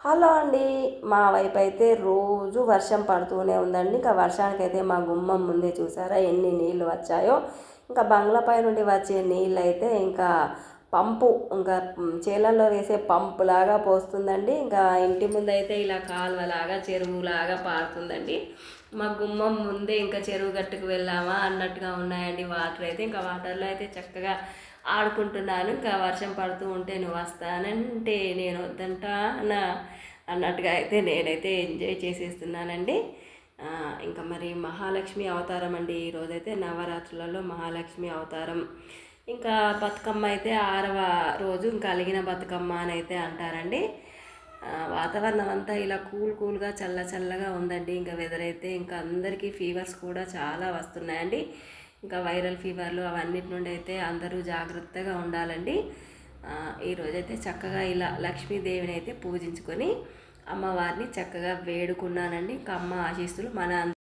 Hello అండి. మా వైపు అయితే రోజు వర్షం పడుతూనే ఉందండి. ఇంకా వర్షానికి అయితే మా గుమ్మం ముందే చూసారా ఎన్ని నీళ్ళు వచ్చాయో. ఇంకా బంగ్లాపై నుండి వచ్చే నీళ్ళు అయితే ఇంకా పంపు ఇంకా చేలల్లో వేసే పంపు లాగా పోస్తుందండి. ఇంకా ఇంటి ముందు అయితే ఇలా కాలువలాగా చెరువులాగా పారుతుందండి. మా గుమ్మం ముందే ఇంకా చెరువు గట్టుకు వెళ్ళామా అన్నట్టుగా ఉన్నాయండి వాటర్ అయితే ఇంకా వాటర్లో అయితే చక్కగా ఆడుకుంటున్నాను. ఇంకా వర్షం పడుతూ ఉంటే నువ్వు వస్తానంటే నేను వద్దంటానా అన్నట్టుగా అయితే నేనైతే ఎంజాయ్ చేసేస్తున్నానండి. ఇంకా మరి మహాలక్ష్మి అవతారం అండి. ఈరోజైతే నవరాత్రులలో మహాలక్ష్మి అవతారం ఇంకా బతుకమ్మ అయితే ఆరవ రోజు ఇంకా అలిగిన బతుకమ్మ అని అయితే అంటారండి. వాతావరణం అంతా ఇలా కూల్ కూల్గా చల్ల చల్లగా ఉందండి. ఇంకా వెదర్ అయితే ఇంకా అందరికీ ఫీవర్స్ కూడా చాలా వస్తున్నాయండి. ఇంకా వైరల్ ఫీవర్లు అవన్నిటి నుండి అయితే అందరూ జాగ్రత్తగా ఉండాలండి. ఈరోజైతే చక్కగా ఇలా లక్ష్మీదేవిని అయితే పూజించుకొని అమ్మవారిని చక్కగా వేడుకున్నానండి. ఇంకా అమ్మ ఆశీస్సులు మన